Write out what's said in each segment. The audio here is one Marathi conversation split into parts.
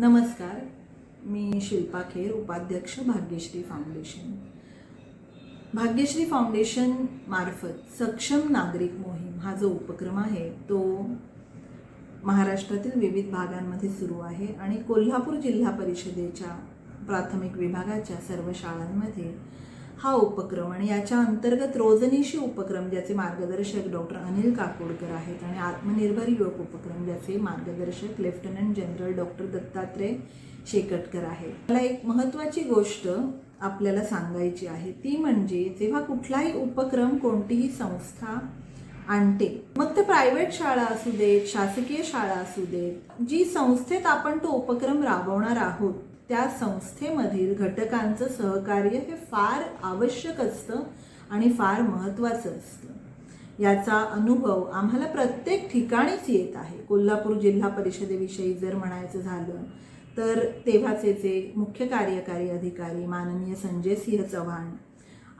नमस्कार मी शिल्पा खेर उपाध्यक्ष भाग्यश्री फाउंडेशन. भाग्यश्री फाउंडेशन मार्फत सक्षम नागरिक मोहीम हा जो उपक्रम आहे तो महाराष्ट्रातील विविध भागांमध्ये सुरू आहे आणि कोल्हापूर जिल्हा परिषदेच्या प्राथमिक विभागाच्या सर्व शाळांमध्ये हा उपक्रम आणि याच्या अंतर्गत रोजनिशी उपक्रम ज्याचे मार्गदर्शक डॉक्टर अनिल काकोडकर आहेत आणि आत्मनिर्भर युवक उपक्रम ज्याचे मार्गदर्शक lieutenant general doctor Dattatraya Shekatkar आहेत. मला एक महत्त्वाची गोष्ट आपल्याला सांगायची आहे. ती म्हणजे जेव्हा कुठलाही उपक्रम कोणतीही संस्था आणते मग ते प्रायव्हेट शाळा असू देत शासकीय शाळा असू देत जी संस्थेत आपण तो उपक्रम राबवणार आहोत त्या संस्थेमधील घटकांचं सहकार्य हे फार आवश्यक असतं आणि फार महत्त्वाचं असतं. याचा अनुभव आम्हाला प्रत्येक ठिकाणीच येत आहे. कोल्हापूर जिल्हा परिषदेविषयी जर म्हणायचं झालं तर तेव्हाचे जे मुख्य कार्यकारी अधिकारी माननीय संजय सिंह चव्हाण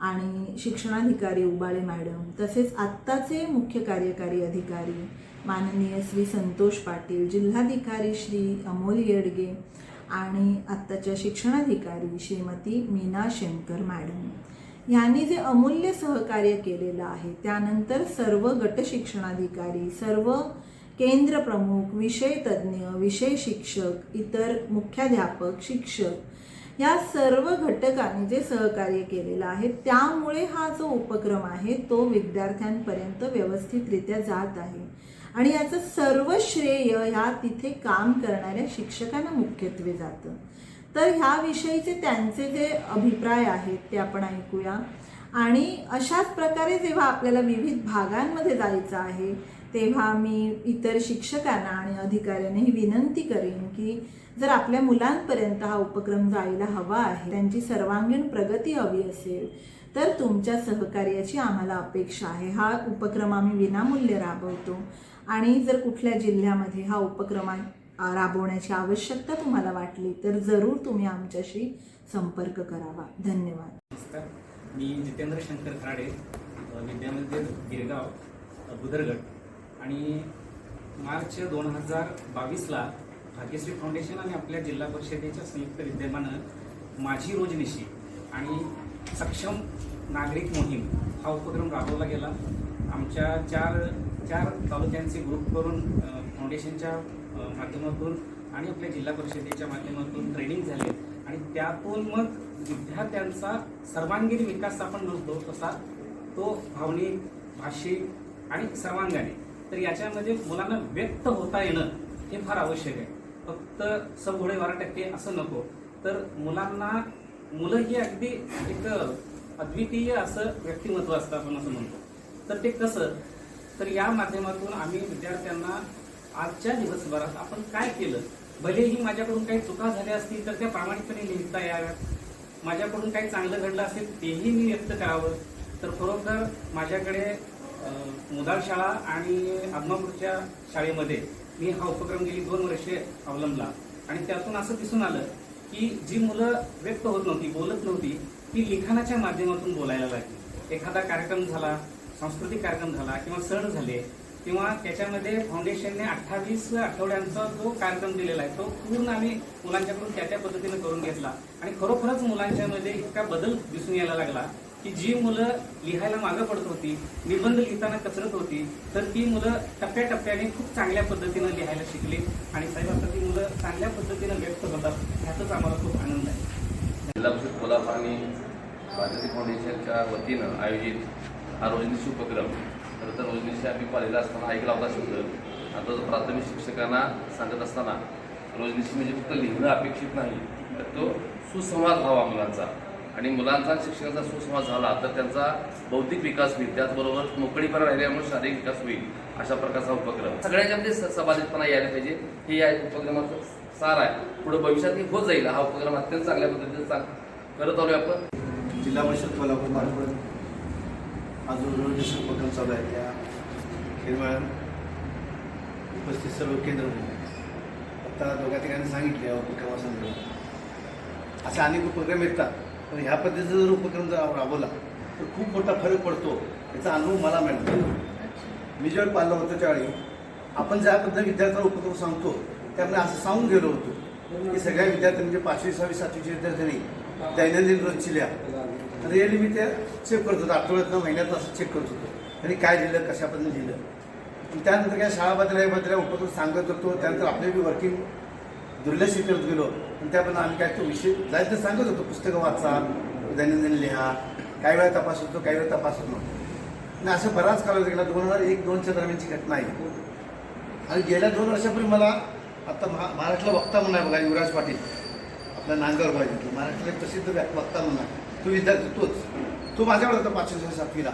आणि शिक्षणाधिकारी उबाळे मॅडम तसेच आत्ताचे मुख्य कार्यकारी अधिकारी माननीय श्री संतोष पाटील जिल्हाधिकारी श्री अमोल येडगे आणि आत्ताच्या शिक्षणाधिकारी श्रीमती मीना शंकर मॅडम. यांनी जे अमूल्य सहकार्य केलेलं आहे त्यानंतर सर्व गट शिक्षणाधिकारी सर्व केंद्र प्रमुख विषय तज्ज्ञ विषय शिक्षक इतर मुख्याध्यापक शिक्षक या सर्व घटकांनी जे सहकार्य केलेलं आहे त्यामुळे हा जो उपक्रम आहे तो विद्यार्थ्यांपर्यंत व्यवस्थितरित्या जात आहे. आणि याचं सर्व श्रेय ह्या तिथे काम करणाऱ्या शिक्षकांना मुख्यत्वे जातं. तर ह्याविषयीचे त्यांचे जे अभिप्राय आहेत ते आपण ऐकूया. आणि अशाच प्रकारे जेव्हा आपल्याला विविध भागांमध्ये जायचं आहे तेव्हा मी इतर शिक्षकांना आणि अधिकाऱ्यांनाही विनंती करेन की जर आपल्या मुलांपर्यंत हा उपक्रम जायला हवा आहे त्यांची सर्वांगीण प्रगती हवी असेल तर तुमच्या सहकार्याची आम्हाला अपेक्षा आहे. हा उपक्रम आम्ही विनामूल्य राबवतो. आणि जर कुठल्या जिल्ह्यामध्ये हा उपक्रम राबवण्याची आवश्यकता तुम्हाला वाटली तर जरूर तुम्ही आमच्याशी संपर्क करावा. धन्यवाद. नमस्कार. मी जितेंद्र शंकर खराडे विद्यामध्ये विद्यामंदिर गिरगाव बुदरगड. आणि मार्च दोन हजार बावीसला भाग्यश्री फाउंडेशन आणि आपल्या जिल्हा परिषदेच्या संयुक्त विद्यमानं माझी रोजनिशी आणि सक्षम नागरिक मोहीम हा उपक्रम राबवला गेला. आमच्या चार चार तालुक्यांचे ग्रुप करून फाउंडेशनच्या माध्यमातून आणि आपल्या जिल्हा परिषदेच्या माध्यमातून ट्रेनिंग झाले. आणि त्यातून मग विद्यार्थ्यांचा सर्वांगीण विकास आपण म्हणतो तसा तो भावनिक भाषिक आणि सर्वांगाने. तर याच्यामध्ये मुलांना व्यक्त होता येणं हे फार आवश्यक आहे. फक्त सगळे बारा टक्के असं नको. तर मुलांना मुलं ही अगदी एक अद्वितीय असं व्यक्तिमत्व असतं आपण असं म्हणतो. तर ते कसं? तर या माध्यमातून आम्ही विद्यार्थ्यांना आजच्या दिवसभरात आपण काय केलं? भलेही माझ्याकडून काही चुका झाल्या असतील तर त्या प्रामाणिकपणे लिहिता याव्यात. माझ्याकडून काही चांगलं घडलं असेल तेही मी व्यक्त करावं. तर खरोखर माझ्याकडे मुदाल शाळा आणि आदमापूरच्या शाळेमध्ये मी हा उपक्रम गेली दोन वर्षे अवलंबला. आणि त्यातून असं दिसून आलं की जी मुलं व्यक्त होत नव्हती बोलत नव्हती ती लिखाणाच्या माध्यमातून बोलायला लागली. एखादा कार्यक्रम झाला सांस्कृतिक कार्यक्रम झाला किंवा सण झाले किंवा त्याच्यामध्ये फाउंडेशनने अठ्ठावीस आठवड्यांचा जो कार्यक्रम दिलेला आहे तो पूर्ण आम्ही मुलांच्याकडून त्या त्या पद्धतीने करून घेतला. आणि खरोखरच मुलांच्यामध्ये इतका बदल दिसून यायला लागला की जी मुलं लिहायला मागं पडत होती निबंध लिहिताना कचरत होती तर ती मुलं टप्प्याटप्प्याने खूप चांगल्या पद्धतीनं लिहायला शिकली. आणि साहेब आता ती मुलं चांगल्या पद्धतीनं व्यक्त होतात ह्याचाच आम्हाला खूप आनंद आहे. जिल्हा परिषद कोल्हापूर आणि भारतीय फाउंडेशनच्या वतीनं आयोजित हा रोजनीशी उपक्रम. खरं तर रोजनीशी आम्ही पाहिलेला असताना ऐकला होता शब्द. आता जो प्राथमिक शिक्षकांना सांगत असताना रोजनीशी म्हणजे फक्त लिहिणं अपेक्षित नाही तर तो सुसंवाद व्हावा मुलांचा. आणि मुलांचा शिक्षणाचा सुसंवाद झाला तर त्यांचा बौद्धिक विकास होईल. त्याचबरोबर मोकळीपणा राहिल्यामुळे शारीरिक विकास होईल अशा प्रकारचा उपक्रम. सगळ्यांच्यामध्ये स- सहभागितपणा यायला पाहिजे. हे या उपक्रमाचं सार आहे. पुढे भविष्यात हे होत जाईल. हा उपक्रम अत्यंत चांगल्या पद्धतीने चांग करत आलोय आपण. जिल्हा परिषद कोल्हापूर मार्फत अजून रोजश उपक्रम चालू आहे त्या खेळमॅडम उपस्थित सर्व केंद्र आता दोघा ठिकाणी सांगितले उपक्रमासंदर्भात. असे अनेक उपक्रम येतात. पण ह्या पद्धतीचा जर उपक्रम जर राबवला तर खूप मोठा फरक पडतो. याचा अनुभव मला मिळतो मी ज्यावेळी पाहिलं होतं त्यावेळी आपण ज्या पद्धतीने विद्यार्थ्याला उपक्रम सांगतो त्यामुळे असं सांगून गेलो होतो की सगळ्या विद्यार्थ्यांनी म्हणजे पाचवी सहावी सातवीच्या विद्यार्थ्यांनी दैनंदिन रोजची रिअली मी ते चेक करत होतो. आठवड्यातनं महिन्यातनं असं चेक करत होतो. आणि काय लिहिलं कशा पद्धतीने लिहिलं त्यानंतर काय शाळा बदल्या बदल्या उपक्रम सांगत होतो. त्यानंतर आपले बी वर्किंग दुर्लक्षित करत गेलो. आणि त्यापर्यंत आम्ही काय तो विषय जायचं सांगत होतो पुस्तकं वाचा दैनंदिन लिहा काही वेळा तपास होतो काही वेळा तपास होत नव्हतो. आणि असं बराच कालावधी गेला दोन हजार एक दोनच्या दरम्यानची घटना आहे. आणि गेल्या दोन वर्षापूर्वी मला आता महा महाराष्ट्राला वक्ता म्हणा आहे बघा युवराज पाटील. आपल्या नांदगाव पाहिजे महाराष्ट्राला एक प्रसिद्ध वक्ता म्हणा आहे. तो विद्यार्थी तोच. तो माझ्याकडे होता पाचशे सातवीला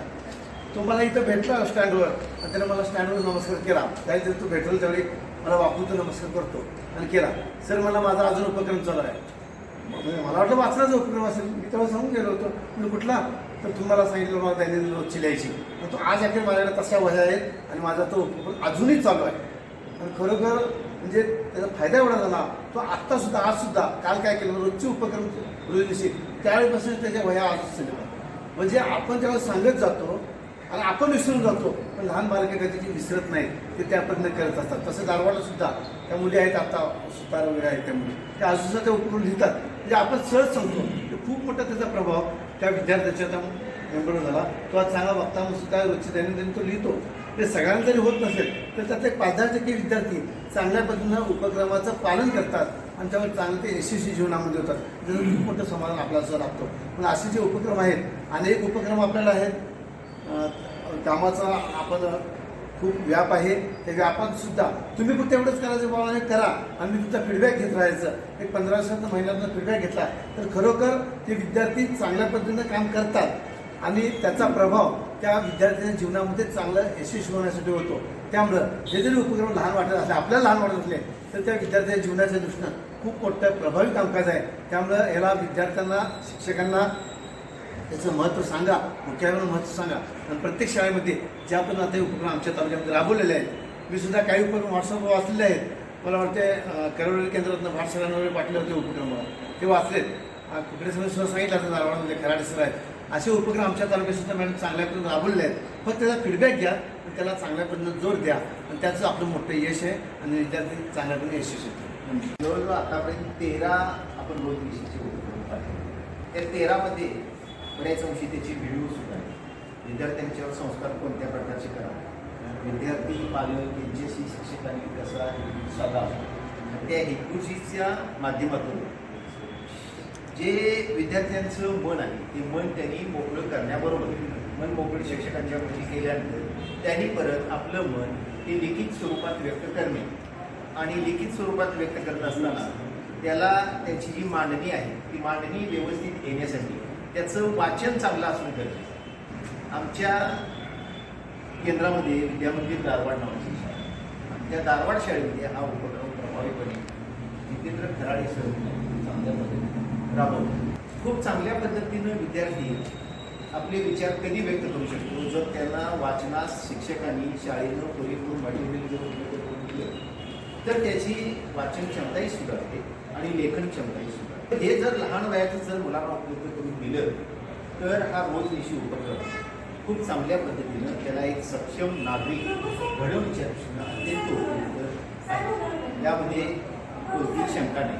तो मला इथं भेटला स्टँडवर. आणि त्याने मला स्टँडवर नमस्कार केला. त्यावेळी तो भेटला त्यावेळी मला वाकून तो नमस्कार करतो. आणि केला. सर मला माझा अजून उपक्रम चालू आहे. मला वाटलं वाचण्याचा उपक्रम असेल. मी तेव्हा सांगून गेलो होतो. म्हणजे कुठला? तर तुम्हाला सांगितलं मला दैनंदिन रोजची लिहायची. पण तो आज अखेर माझ्याकडे तशा वह्या आहेत आणि माझा तो उपक्रम अजूनही चालू आहे. आणि खरोखर म्हणजे त्याचा फायदा एवढा झाला. तो आत्तासुद्धा आजसुद्धा काल काय केलं? रोजचे उपक्रम रोज दिवशी त्यावेळेपासून त्याच्या वह्या आज चालू म्हणजे आपण जेव्हा सांगत जातो आणि आपण विसरून जातो. पण लहान बालके कधी ती विसरत नाही ते त्या प्रयत्न करत असतात. तसं दारवाडला सुद्धा. त्या मुली आहेत आता सुतार वगैरे आहेत त्या मुली. त्या अजूनसुद्धा त्या ते उपक्रम लिहितात. म्हणजे आपण सहज सांगतो. की खूप मोठा त्याचा प्रभाव त्या विद्यार्थ्याच्या त्या मेंबरवर झाला. तो आज चांगला वक्ता म्हणून सुद्धा रोजची दैनंदिन तो लिहितो. ते सगळ्यांना जरी होत नसेल तर त्यातले पाच दहा टक्के विद्यार्थी चांगल्या पद्धतीनं उपक्रमाचं पालन करतात आणि त्यामुळे चांगले ते यशस्वी जीवनामध्ये होतात त्याचं खूप मोठं समाधान आपल्याला सुद्धा लागतो पण असे जे उपक्रम आहेत अनेक उपक्रम आपल्याला आहेत कामाचा आपण खूप व्याप आहे. त्या व्यापात सुद्धा तुम्ही फक्त एवढंच करायचं बाबा हे करा. आणि मी तुमचा फीडबॅक घेत राहायचं. एक पंधरा दिवसात महिन्यातनं फीडबॅक घेतला. तर खरोखर ते विद्यार्थी चांगल्या पद्धतीनं काम करतात. आणि त्याचा प्रभाव त्या विद्यार्थ्यांच्या जीवनामध्ये चांगलं यशस्वी होण्यासाठी होतो. त्यामुळं जे जरी उपक्रम लहान वाटत असले आपल्याला लहान वाटत असले तर त्या विद्यार्थ्यांच्या जीवनाच्या दृष्टीनं खूप मोठं प्रभावी कामकाज आहे. त्यामुळं याला विद्यार्थ्यांना शिक्षकांना त्याचं महत्त्व सांगा मुख्यालयानं महत्त्व सांगा. आणि प्रत्येक शाळेमध्ये ज्या पण आता उपक्रम आमच्या तालुक्यामध्ये राबवलेले आहेत मी सुद्धा काही उपक्रम व्हॉट्सअपवर वाचलेले आहेत. मला वाटते अं, करवली केंद्रातनं भाटसरांवर पाठले होते उपक्रम ते वाचलेत. अं, कुकडे सर सुद्धा सांगितलं असं धारवाडमध्ये खराडे सर आहेत. असे उपक्रम आमच्या तालुक्यात सुद्धा मॅडम चांगल्या पद्धतीने राबवलेले आहेत. फक्त त्याचा फीडबॅक घ्या आणि त्याला चांगल्या पद्धतीनं जोर द्या. आणि त्याचं आपलं मोठं यश आहे आणि विद्यार्थी चांगल्या पद्धतीने यशस्वी होतो जवळजवळ आतापर्यंत तेरा आपण रोज विषयीचे उपक्रम पाहिले त्या तेरामध्ये बऱ्याच अंशी त्याची व्हिडिओ सुद्धा आहे विद्यार्थ्यांच्यावर संस्कार कोणत्या प्रकारचे करावे? विद्यार्थी पालक यांच्याशी शिक्षकांनी कसा साधा त्या हेतूशीच्या माध्यमातून जे विद्यार्थ्यांचं मन आहे ते मन त्यांनी मोकळं करण्याबरोबर मन मोकळी शिक्षकांच्या गोष्टी केल्यानंतर त्यांनी परत आपलं मन हे लिखित स्वरूपात व्यक्त करणे. आणि लिखित स्वरूपात व्यक्त करत असताना त्याला त्याची जी मांडणी आहे ती मांडणी व्यवस्थित येण्यासाठी त्याचं वाचन चांगलं असणं गरजेचं आमच्या केंद्रामध्ये विद्यामंदिर दारवाड नावाची शाळा त्या दारवाड शाळेमध्ये हा उपक्रम प्रभावीपणे जितेंद्र खराडे सर चांगल्या पद्धतीने राबवतो खूप चांगल्या पद्धतीनं विद्यार्थी आपले विचार कधी व्यक्त करू शकतो? जर त्यांना वाचनास शिक्षकांनी शाळेनं परिपूर्ण मटेरियल जर उपलब्ध करून दिलं तर त्याची वाचन क्षमताही सुधारते आणि लेखन क्षमताही सुधारते. हे जर लहान वयातच जर मुलांना उपलब्ध करून दिलं तर हा रोज निशी उपक्रम खूप चांगल्या पद्धतीनं त्याला एक सक्षम नागरिक घडवण्याच्या दृष्टीनं अत्यंत उपयुक्त आहे. यामध्ये कोणतीही शंका नाही.